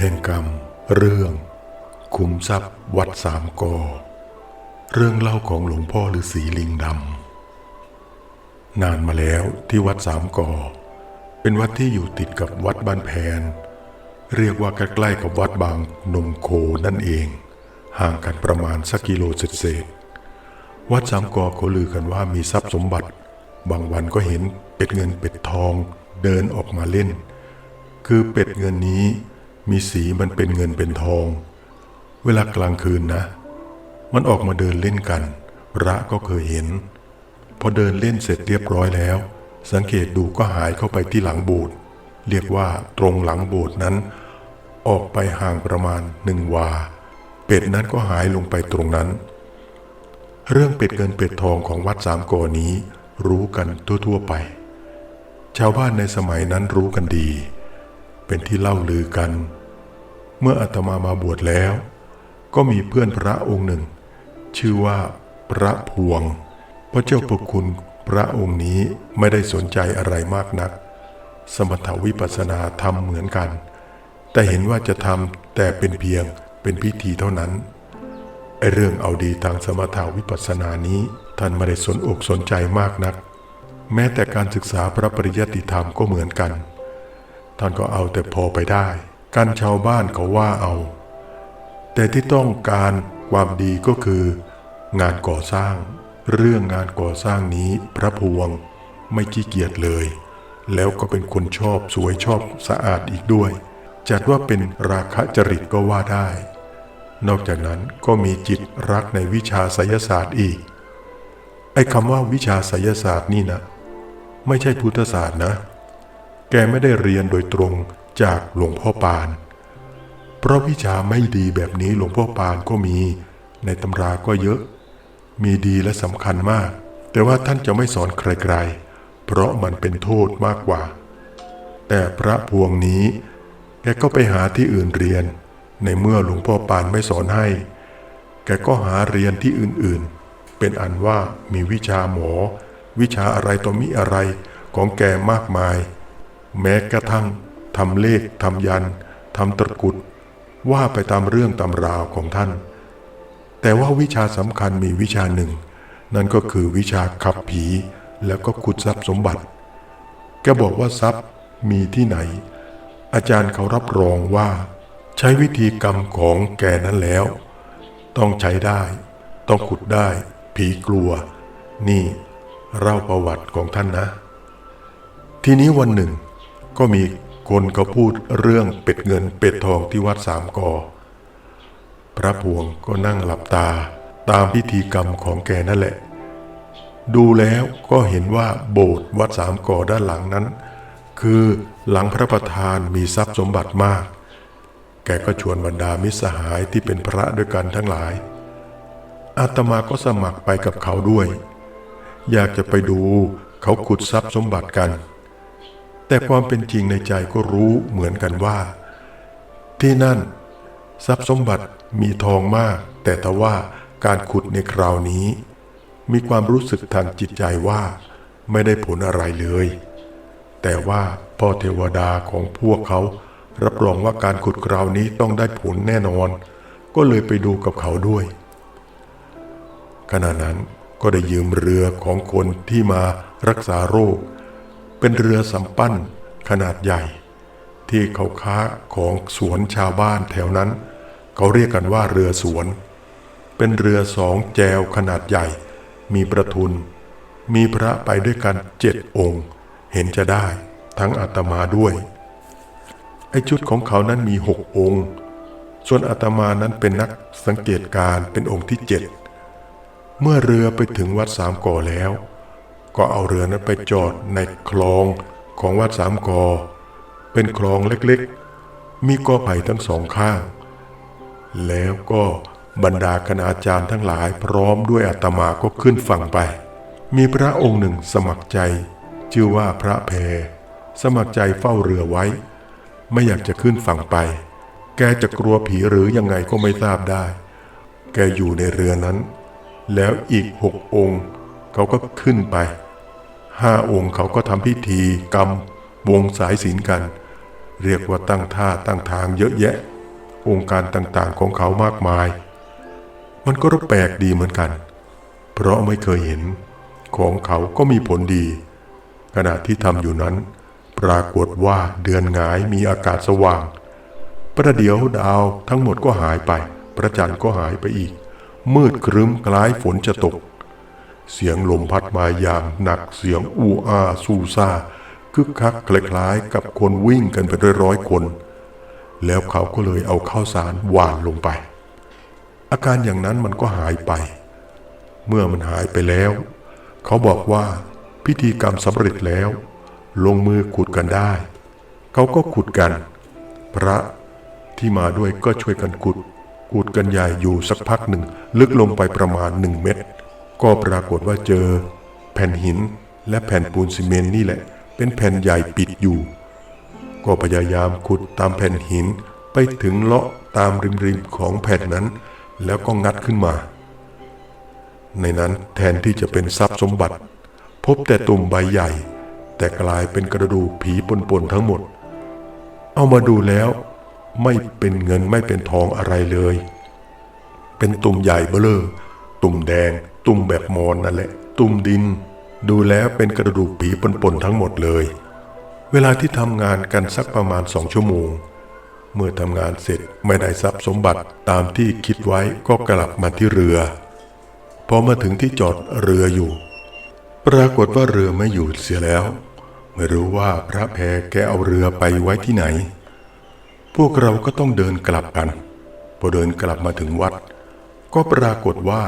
แห่งกรรม เรื่องคุ้มทรัพย์วัดสามกอ เรื่องเล่าของหลวงพ่อฤาษีลิงดำ นานมาแล้วที่วัดสามกอ เป็นวัดที่อยู่ติดกับวัดบ้านแพน เรียกว่าใกล้ๆกับวัดบางนมโคนั่นเอง ห่างกันประมาณสักกิโลเศษวัดสามกอเขาลือกันว่ามีทรัพย์สมบัติ บางวันก็เห็นเป็ดเงินเป็ดทองเดินออกมาเล่น คือเป็ดเงินนี้ มีสีมันเป็นเงินเป็นทอง เวลากลางคืนนะ มันออกมาเดินเล่นกัน ระก็เคยเห็น พอเดินเล่นเสร็จเรียบร้อยแล้ว สังเกตดูก็หายเข้าไปที่หลังโบสถ์เรียกว่าตรงหลังโบสถ์นั้น ออกไปห่างประมาณหนึ่งวา เป็ดนั้นก็หายลงไปตรงนั้น เรื่องเป็ดเงินเป็ดทองของวัดสามกอนี้รู้กันทั่วๆไป ชาวบ้านในสมัยนั้นรู้กันดี เป็นที่เล่าลือกัน เมื่ออาตมามาบวชแล้ว ก็มีเพื่อนพระองค์หนึ่ง ชื่อว่าพระพวง พระเจ้าประคุณพระองค์นี้ไม่ได้สนใจอะไรมากนัก สมถาวิปัสสนาทำเหมือนกัน แต่เห็นว่าจะทำแต่เป็นเพียงเป็นพิธีเท่านั้นไอเรื่องเอาดีทางสมถาวิปัสสนานี้ท่านไม่ได้สนอกสนใจมากนัก แม้แต่การศึกษาพระปริยัติธรรมก็เหมือนกัน ท่านก็เอาแต่พอไปได้การชาวบ้านเขาว่าเอา แต่ที่ต้องการความดีก็คือ งานก่อสร้าง เรื่องงานก่อสร้างนี้พระพวงไม่ขี้เกียจเลย แล้วก็เป็นคนชอบสวยชอบสะอาดอีกด้วย จัดว่าเป็นราคะจริตก็ว่าได้ นอกจากนั้นก็มีจิตรักในวิชาไสยศาสตร์อีกไอ้คำว่าวิชาไสยศาสตร์นี่นะ ไม่ใช่พุทธศาสตร์นะ แกไม่ได้เรียนโดยตรงจากหลวงพ่อปาน เพราะวิชาไม่ดีแบบนี้หลวงพ่อปานก็มี ในตำราก็เยอะ มีดีและสำคัญมาก แต่ว่าท่านจะไม่สอนใครๆเพราะมันเป็นโทษมากกว่า แต่พระพวงนี้ แกก็ไปหาที่อื่นเรียน ในเมื่อหลวงพ่อปานไม่สอนให้ แกก็หาเรียนที่อื่นๆ เป็นอันว่ามีวิชาหมอ วิชาอะไรต่อมีอะไรของแกมากมาย แม้กระทั่งทำเลขทำยันทำตะกุดว่าไปตามเรื่องตำราวของท่าน แต่ว่าวิชาสำคัญมีวิชาหนึ่ง นั่นก็คือวิชาขับผีแล้วก็ขุดทรัพย์สมบัติแกบอกว่าทรัพย์มีที่ไหน อาจารย์เขารับรองว่า ใช้วิธีกรรมของแกนั้นแล้ว ต้องใช้ได้ ต้องขุดได้ ผีกลัว นี่เล่าประวัติของท่านนะ ทีนี้วันหนึ่ง ก็มีคนเขาพูดเรื่องเป็ดเงินเป็ดทองที่วัดสามกอ พระพวงก็นั่งหลับตาตามพิธีกรรมของแกนั่นแหละ ดูแล้วก็เห็นว่าโบสถ์วัดสามกอด้านหลังนั้น คือหลังพระประธานมีทรัพย์สมบัติมาก แกก็ชวนบรรดามิสหายที่เป็นพระด้วยกันทั้งหลาย อาตมาก็สมัครไปกับเขาด้วย อยากจะไปดูเขาขุดทรัพย์สมบัติกัน แต่ความเป็นจริงในใจก็รู้เหมือนกันว่า ที่นั่น ทรัพย์สมบัติมีทองมาก แต่ทว่าการขุดในคราวนี้ มีความรู้สึกทางจิตใจว่าไม่ได้ผลอะไรเลย แต่ว่าพ่อเทวดาของพวกเขา รับรองว่าการขุดคราวนี้ต้องได้ผลแน่นอน ก็เลยไปดูกับเขาด้วย ขณะนั้นก็ได้ยืมเรือของคนที่มารักษาโรค เป็นเรือสำปั้นขนาดใหญ่ ที่เขาค้าของสวนชาวบ้านแถวนั้น เขาเรียกกันว่าเรือสวน เป็นเรือสองแจวขนาดใหญ่ มีประทุน มีพระไปด้วยกันเจ็ดองค์ เห็นจะได้ทั้งอาตมาด้วยไอชุดของเขานั้นมีหกองค์ ส่วนอาตมานั้นเป็นนักสังเกตการเป็นองค์ที่เจ็ดเมื่อเรือไปถึงวัดสามก่อแล้ว ก็เอาเรือนั้นไปจอดในคลองของวัดสามกอ เป็นคลองเล็กๆ มีกอไผ่ทั้งสองข้าง แล้วก็บรรดาคณาจารย์ทั้งหลายพร้อมด้วยอาตมาก็ขึ้นฝั่งไป มีพระองค์หนึ่งสมัครใจ ชื่อว่าพระแพรสมัครใจเฝ้าเรือไว้ ไม่อยากจะขึ้นฝั่งไป แกจะกลัวผีหรือยังไงก็ไม่ทราบได้ แกอยู่ในเรือนั้น แล้วอีกหกองค์ เขาก็ขึ้นไปห้าองค์เขาก็ทำพิธีกรรมวงสายศีลกัน เรียกว่าตั้งท่าตั้งทางเยอะแยะ องค์การต่างๆของเขามากมาย มันก็รแปลกดีเหมือนกัน เพราะไม่เคยเห็นของเขาก็มีผลดี ขณะที่ทำอยู่นั้น ปรากฏว่าเดือนหงายมีอากาศสว่าง ประเดี๋ยวดาวทั้งหมดก็หายไป พระจันทร์ก็หายไปอีก มืดครึ้มคล้ายฝนจะตก เสียงลมพัดมาอย่างหนักเสียงอูอาซูซาคึกคักคล้ายๆกับคนวิ่งกันไปร้อยๆคน แล้วเขาก็เลยเอาข้าวสารหวานลงไป อาการอย่างนั้นมันก็หายไป เมื่อมันหายไปแล้ว เขาบอกว่าพิธีกรรมสำเร็จแล้ว ลงมือขุดกันได้ เขาก็ขุดกัน พระที่มาด้วยก็ช่วยกันขุดขุดกันใหญ่อยู่สักพักหนึ่ง ลึกลงไปประมาณหนึ่งเมตร ก็ปรากฏว่าเจอ แผ่นหินและแผ่นปูนซีเมนต์นี่แหละ เป็นแผ่นใหญ่ปิดอยู่ ก็พยายามขุดตามแผ่นหินไปถึงเลาะตามริมๆของแผ่นนั้น แล้วก็งัดขึ้นมา ในนั้นแทนที่จะเป็นทรัพย์สมบัติ พบแต่ตุ่มใบใหญ่ แต่กลายเป็นกระดูกผีปนๆทั้งหมด เอามาดูแล้วไม่เป็นเงินไม่เป็นทองอะไรเลย เป็นตุ่มใหญ่เบ้อเลอตุ่มแดง ตุ่มแบบมอนนั่นแหละ ตุ่มดิน ดูแล้วเป็นกระดูกผีปนๆทั้งหมดเลย เวลาที่ทำงานกันสักประมาณสองชั่วโมง เมื่อทำงานเสร็จไม่ได้ทรัพย์สมบัติตามที่คิดไว้ก็กลับมาที่เรือ พอมาถึงที่จอดเรืออยู่ ปรากฏว่าเรือไม่อยู่เสียแล้ว ไม่รู้ว่าพระแพรแกเอาเรือไปไว้ที่ไหน พวกเราก็ต้องเดินกลับกัน พอเดินกลับมาถึงวัด ก็ปรากฏว่า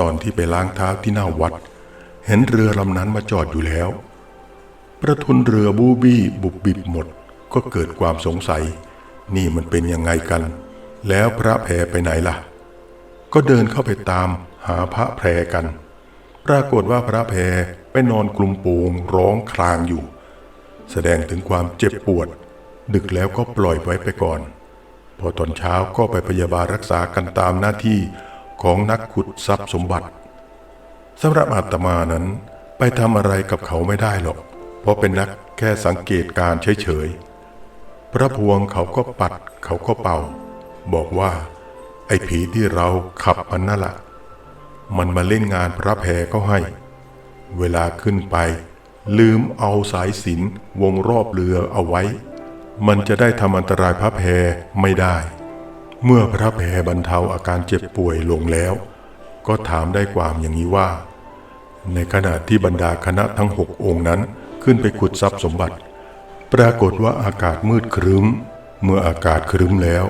ตอนที่ไปล้างเท้าที่หน้าวัด เห็นเรือลำนั้นมาจอดอยู่แล้ว ประทุนเรือบูบี้บุบบิบหมดก็เกิดความสงสัย นี่มันเป็นยังไงกัน แล้วพระแพรไปไหนล่ะ ก็เดินเข้าไปตามหาพระแพรกัน ปรากฏว่าพระแพรไปนอนกลุ่มโปงร้องครางอยู่ แสดงถึงความเจ็บปวด ดึกแล้วก็ปล่อยไว้ไปก่อน พอตอนเช้าก็ไปพยาบาลรักษากันตามหน้าที่ ของนักขุดทรัพย์สมบัติสำหรับอาตมานั้นไปทำอะไรกับเขาไม่ได้หรอก เพราะเป็นนักแค่สังเกตการเฉยๆพระพวงเขาก็ปัดเขาก็เป่า บอกว่า ไอ้ผีที่เราขับมันนั่นแหละมันมาเล่นงานพระแพรก็ให้ เวลาขึ้นไป ลืมเอาสายสินวงรอบเรือเอาไว้ มันจะได้ทำอันตรายพระแพรไม่ได้ เมื่อพระแพรบรรเทาอาการเจ็บป่วยลงแล้ว ก็ถามได้ความอย่างนี้ว่า ในขณะที่บรรดาคณะทั้งหกองค์นั้นขึ้นไปขุดทรัพย์สมบัติ ปรากฏว่าอากาศมืดครึ้ม เมื่ออากาศครึ้มแล้ว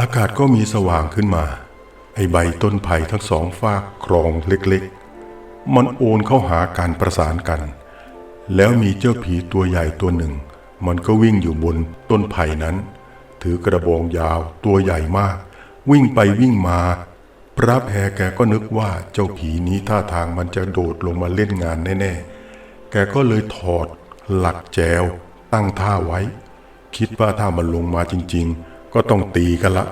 อากาศก็มีสว่างขึ้นมา ไอใบต้นไผ่ทั้งสองฝากคลองเล็กๆ มันโอนเข้าหาการประสานกัน แล้วมีเจ้าผีตัวใหญ่ตัวหนึ่ง มันก็วิ่งอยู่บนต้นไผ่นั้น ถือกระบองยาวตัวใหญ่มาก วิ่งไปวิ่งมา พระแพรแกก็นึกว่าเจ้าผีนี้ท่าทางมันจะโดดลงมาเล่นงานแน่ๆ แกก็เลยถอด หลักแจว ตั้งท่าไว้ คิดว่าถ้ามันลงมาจริงๆ ก็ต้องตีกันละ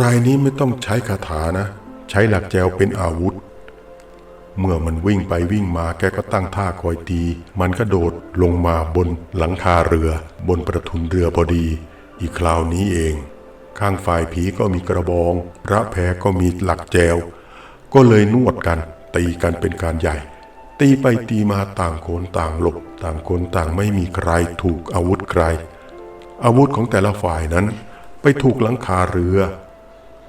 รายนี้ไม่ต้องใช้คาถานะ ใช้หลักแจวเป็นอาวุธ เมื่อมันวิ่งไปวิ่งมาแกก็ตั้งท่าคอยตี มันก็โดดลงมาบนหลังคาเรือบนประทุนเรือพอดี อีกคราวนี้เอง ข้างฝ่ายผีก็มีกระบอง พระแพรก็มีหลักแจว ก็เลยนวดกัน ตีกันเป็นการใหญ่ ตีไปตีมาต่างคนต่างหลบ ต่างคนต่างไม่มีใครถูกอาวุธใคร อาวุธของแต่ละฝ่ายนั้น ไปถูกหลังคาเรือ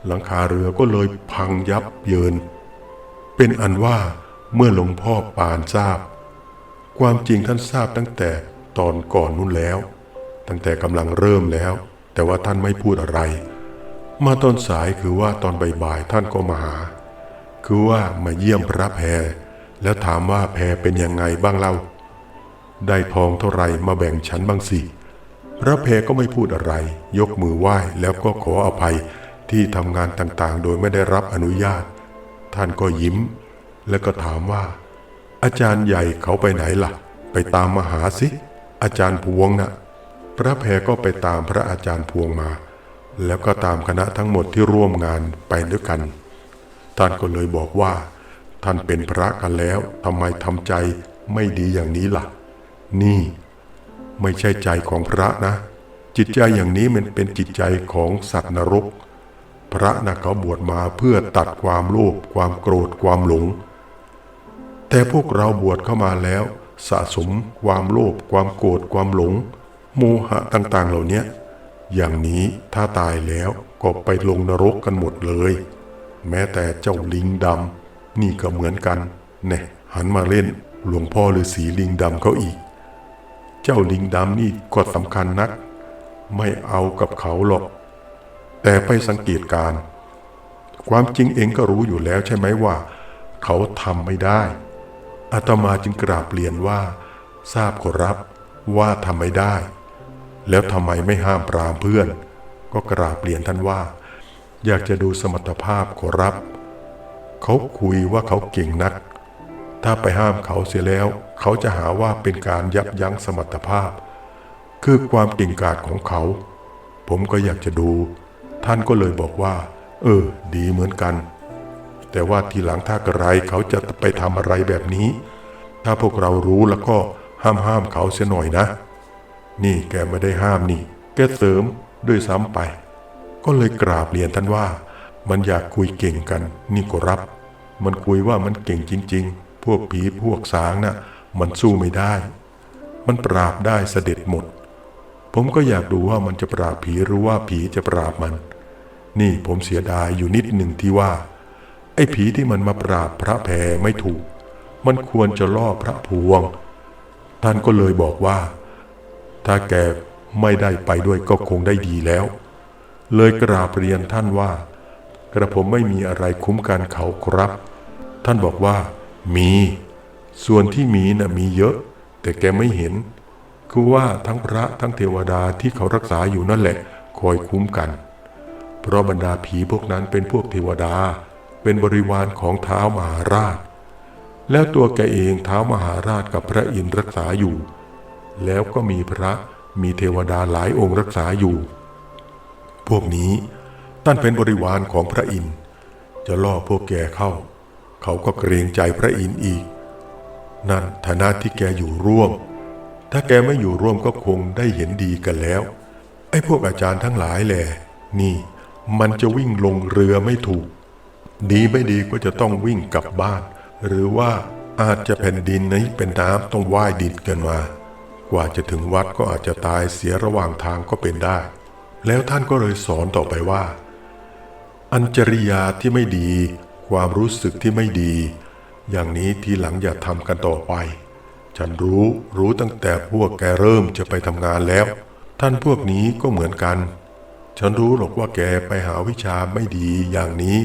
หลังคาเรือก็เลยพังยับเยิน เป็นอันว่าเมื่อหลวงพ่อปานทราบ ความจริงท่านทราบตั้งแต่ตอนก่อนนู้นแล้ว ตั้งแต่กำลังเริ่มแล้ว แต่ว่าท่านไม่พูดอะไร มาตอนสายคือว่าตอนบ่ายๆท่านก็มาหา คือว่ามาเยี่ยมพระแพรแล้วถามว่าแพรเป็นยังไงบ้างเล่า ได้ทองเท่าไหร่มาแบ่งฉันบ้างสิพระเพรก็ไม่พูดอะไร ยกมือไหว้แล้วก็ขออภัยที่ทำงานต่างๆ โดยไม่ได้รับอนุญาต ท่านก็ยิ้ม แล้วก็ถามว่า อาจารย์ใหญ่เขาไปไหนล่ะ ไปตามมาหาสิ อาจารย์พวงนะ่ะ พระแพก็ไปตามพระอาจารย์พวงมา แล้วก็ตามคณะทั้งหมดที่ร่วมงานไปด้วยกัน ท่านก็เลยบอกว่า ท่านเป็นพระกันแล้วทำไมทำใจไม่ดีอย่างนี้ล่ะ นี่ไม่ใช่ใจของพระนะจจิตใจอย่างนี้มันเป็นจิตใจของสัตว์นรก พระนะเขาบวชมาเพื่อตัดความโลภความโกรธความหลง แต่พวกเราบวชเข้ามาแล้ว สะสมความโลภความโกรธความหลง โมหะต่างๆ เหล่านี้อย่างนี้ถ้าตายแล้วก็ไปลงนรกกันหมดเลย แม้แต่เจ้าลิงดำนี่ก็เหมือนกันแน่หันมาเล่นหลวงพ่อฤาษีลิงดำเขาอีก เจ้าลิงดำนี่ก็สำคัญนัก ไม่เอากับเขาหรอก แต่ไปสังเกตการ ความจริงเองก็รู้อยู่แล้วใช่ไหมว่า เขาทำไม่ได้อาตมาจึงกราบเรียนว่า ทราบขอรับว่าทำไม่ได้ แล้วทำไมไม่ห้ามปรามเพื่อน ก็กราบเรียนท่านว่า อยากจะดูสมรรถภาพขอรับ เขาคุยว่าเขาเก่งนัก ถ้าไปห้ามเขาเสียแล้ว เขาจะหาว่าเป็นการยับยั้งสมรรถภาพ คือความเก่งกาจของเขา ผมก็อยากจะดู ท่านก็เลยบอกว่า เออ ดีเหมือนกัน แต่ว่าทีหลังถ้ากระไรเขาจะไปทำอะไรแบบนี้ ถ้าพวกเรารู้แล้วก็ห้ามห้ามเขาเสียหน่อยนะ นี่แกไม่ได้ห้ามนี่ แกเสริมด้วยซ้ำไป ก็เลยกราบเรียนท่านว่า มันอยากคุยเก่งกัน นี่ก็รับ มันคุยว่ามันเก่งจริง ๆ พวกผีพวกสางน่ะ มันสู้ไม่ได้ มันปราบได้เสด็จหมด ผมก็อยากดูว่ามันจะปราบผีหรือว่าผีจะปราบมัน นี่ผมเสียดายอยู่นิดหนึ่งที่ว่า ไอ้ผีที่มันมาปราบพระแพรไม่ถูก มันควรจะล่อพระพวง ท่านก็เลยบอกว่า ถ้าแกไม่ได้ไปด้วยก็คงได้ดีแล้ว เลยกราบเรียนท่านว่า กระผมไม่มีอะไรคุ้มกันเขาครับ ท่านบอกว่ามี ส่วนที่มีน่ะมีเยอะ แต่แกไม่เห็น คือว่าทั้งพระทั้งเทวดาที่เขารักษาอยู่นั่นแหละ คอยคุ้มกัน เพราะบรรดาผีพวกนั้นเป็นพวกเทวดา เป็นบริวารของเท้ามหาราช แล้วตัวแกเองเท้ามหาราชกับพระอินทร์รักษาอยู่ แล้วก็มีพระมีเทวดาหลายองค์รักษาอยู่ พวกนี้ท่านเป็นบริวารของพระอินทร์จะล่อพวกแกเข้า เขาก็เกรงใจพระอินทร์อีก นั่นฐานะที่แกอยู่ร่วม ถ้าแกไม่อยู่ร่วมก็คงได้เห็นดีกันแล้ว ไอ้พวกอาจารย์ทั้งหลายแหละนี่ มันจะวิ่งลงเรือไม่ถูก ดีไม่ดีก็จะต้องวิ่งกลับบ้าน หรือว่าอาจจะแผ่นดินนี้เป็นน้ำต้องว่ายดินกันมา กว่าจะถึงวัดก็อาจจะตายเสียระหว่างทางก็เป็นได้ แล้วท่านก็เลยสอนต่อไปว่า อัญจริยาที่ไม่ดี ความรู้สึกที่ไม่ดี อย่างนี้ทีหลังอย่าทำกันต่อไป ฉันรู้รู้ตั้งแต่พวกแกเริ่มจะไปทำงานแล้ว ท่านพวกนี้ก็เหมือนกัน ฉันรู้หรอกว่าแกไปหาวิชาไม่ดีอย่างนี้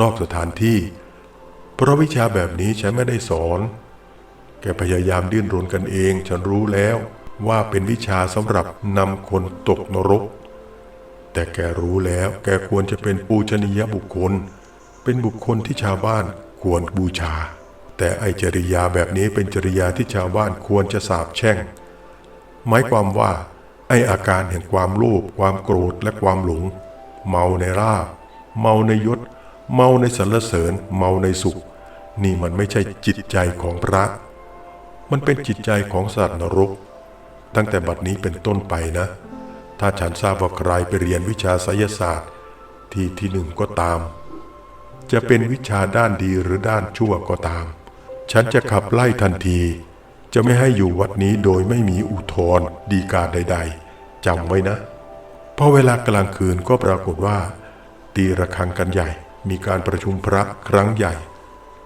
นอกสถานที่ เพราะวิชาแบบนี้ฉันไม่ได้สอน แกพยายามดิ้นรนกันเอง ฉันรู้แล้วว่าเป็นวิชาสำหรับนำคนตกนรก แต่แกรู้แล้วแกควรจะเป็นปูชนียบุคคล เป็นบุคคลที่ชาวบ้านควรบูชา แต่ไอจริยาแบบนี้เป็นจริยาที่ชาวบ้านควรจะสาบแช่ง หมายความว่า ไออาการแห่งความโลภความโกรธและความหลง เมาในราบ เมาในยศ เมาในสรรเสริญ เมาในสุข นี่มันไม่ใช่จิตใจของพระ มันเป็นจิตใจของสัตว์นรก ตั้งแต่บัดนี้เป็นต้นไปนะ ถ้าฉันทราบว่าใครไปเรียนวิชาไสยศาสตร์ ที่ที่หนึ่งก็ตาม จะเป็นวิชาด้านดีหรือด้านชั่วก็ตาม ฉันจะขับไล่ทันที จะไม่ให้อยู่วัดนี้โดยไม่มีอุทธรดีกาใด ๆจำไว้นะพอเวลากลางคืนก็ปรากฏว่า ตีระฆังกันใหญ่มีการประชุมพระครั้งใหญ่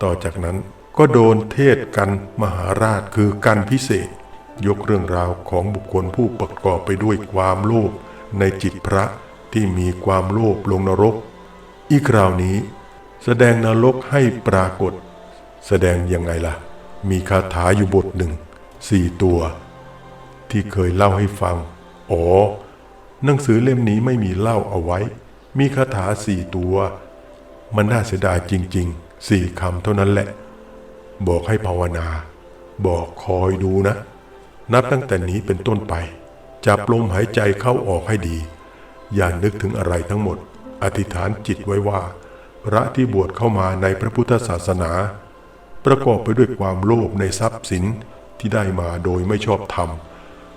ต่อจากนั้น ก็โดนเทศกันมหาราชคือกันพิเศษ ยกเรื่องราวของบุคคลผู้ประกอบไปด้วยความโลภในจิตพระที่มีความโลภลงนรก อีกคราวนี้ แสดงนรกให้ปรากฏ แสดงยังไงล่ะ มีคาถาอยู่บทหนึ่งสี่ตัว ที่เคยเล่าให้ฟัง อ๋อ หนังสือเล่มนี้ไม่มีเล่าเอาไว้ มีคาถาสี่ตัว มันน่าเสียดายจริงๆสี่คำเท่านั้นแหละ บอกให้ภาวนา บอกคอยดูนะ นับตั้งแต่นี้เป็นต้นไป จับลมหายใจเข้าออกให้ดี อย่านึกถึงอะไรทั้งหมด อธิษฐานจิตไว้ว่า พระที่บวชเข้ามาในพระพุทธศาสนา ประกอบไปด้วยความโลภในทรัพย์สินที่ได้มาโดยไม่ชอบธรรม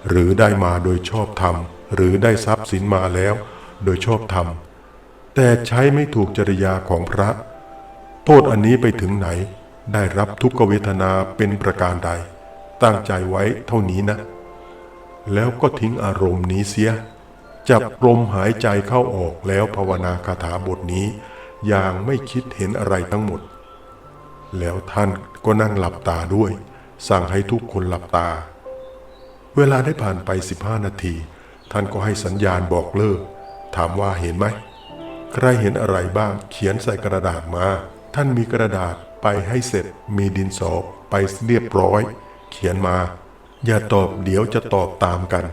หรือได้มาโดยชอบธรรม หรือได้ทรัพย์สินมาแล้ว โดยชอบธรรม แต่ใช้ไม่ถูกจริยาของพระ โทษอันนี้ไปถึงไหน ได้รับทุกขเวทนาเป็นประการใด ตั้งใจไว้เท่านี้นะ แล้วก็ทิ้งอารมณ์นี้เสีย จับลมหายใจเข้าออกแล้วภาวนาคาถาบทนี้ อย่างไม่คิดเห็นอะไรทั้งหมด แล้วท่านก็นั่งหลับตาด้วย สั่งให้ทุกคนหลับตา เวลาได้ผ่านไป 15 นาที ท่านก็ให้สัญญาณบอกเลิก ถามว่าเห็นไหม ใครเห็นอะไรบ้างเขียนใส่กระดาษมา ท่านมีกระดาษ ไปให้เสร็จมีดินสอไปเรียบร้อย เขียนมา อย่าตอบเดี๋ยวจะตอบตามกัน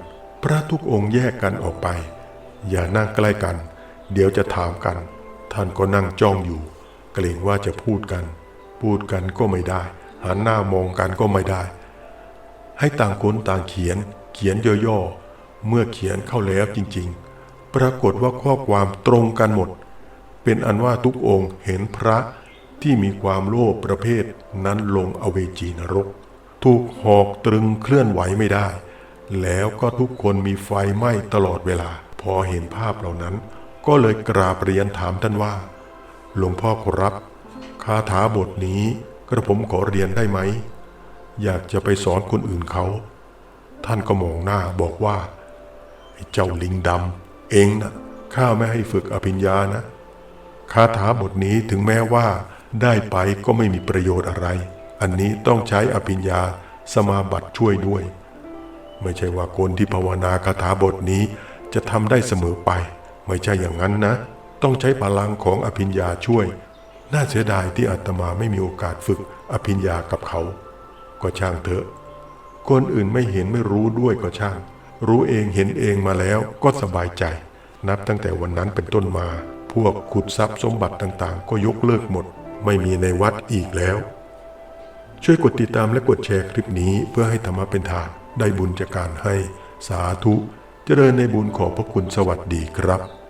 พระทุกองค์แยกกันออกไป อย่านั่งใกล้กัน เดี๋ยวจะถามกัน ท่านก็นั่งจ้องอยู่ เกรงว่าจะพูดกัน พูดกันก็ไม่ได้ หันหน้ามองกันก็ไม่ได้ ให้ต่างคนต่างเขียน เขียนย่อๆเมื่อเขียนเข้าแล้วจริง ๆ ปรากฏว่าข้อความตรงกันหมด เป็นอันว่าทุกองค์เห็นพระ ที่มีความโลภประเภทนั้นลงอเวจีนรก ถูกหอกตรึงเคลื่อนไหวไม่ได้ แล้วก็ทุกคนมีไฟไหม้ตลอดเวลา พอเห็นภาพเหล่านั้น ก็เลยกราบเรียนถามท่านว่า หลวงพ่อขอรับคาถาบทนี้กระผมขอเรียนได้ไหม อยากจะไปสอนคนอื่นเขา ท่านก็มองหน้าบอกว่าเจ้าลิงดำเองนะข้าไม่ให้ฝึกอภิญญานะ คาถาบทนี้ถึงแม้ว่า ได้ไปก็ไม่มีประโยชน์อะไร อันนี้ต้องใช้อภิญญาสมาบัติช่วยด้วย ไม่ใช่ว่าคนที่ภาวนาคาถาบทนี้จะทำได้เสมอไป ไม่ใช่อย่างนั้นนะ ต้องใช้พลังของอภิญญาช่วย น่าเสียดายที่อาตมาไม่มีโอกาสฝึกอภิญญากับเขา ก็ช่างเถอะ คนอื่นไม่เห็นไม่รู้ด้วยก็ช่าง รู้เองเห็นเองมาแล้วก็สบายใจ นับตั้งแต่วันนั้นเป็นต้นมา พวกขุดทรัพย์สมบัติต่างๆ ก็ยกเลิกหมด ไม่มีในวัดอีกแล้ว ช่วยกดติดตามและกดแชร์คลิปนี้เพื่อให้ธรรมะเป็นทานได้บุญจากการให้สาธุ เจริญในบุญขอบพระคุณสวัสดีครับ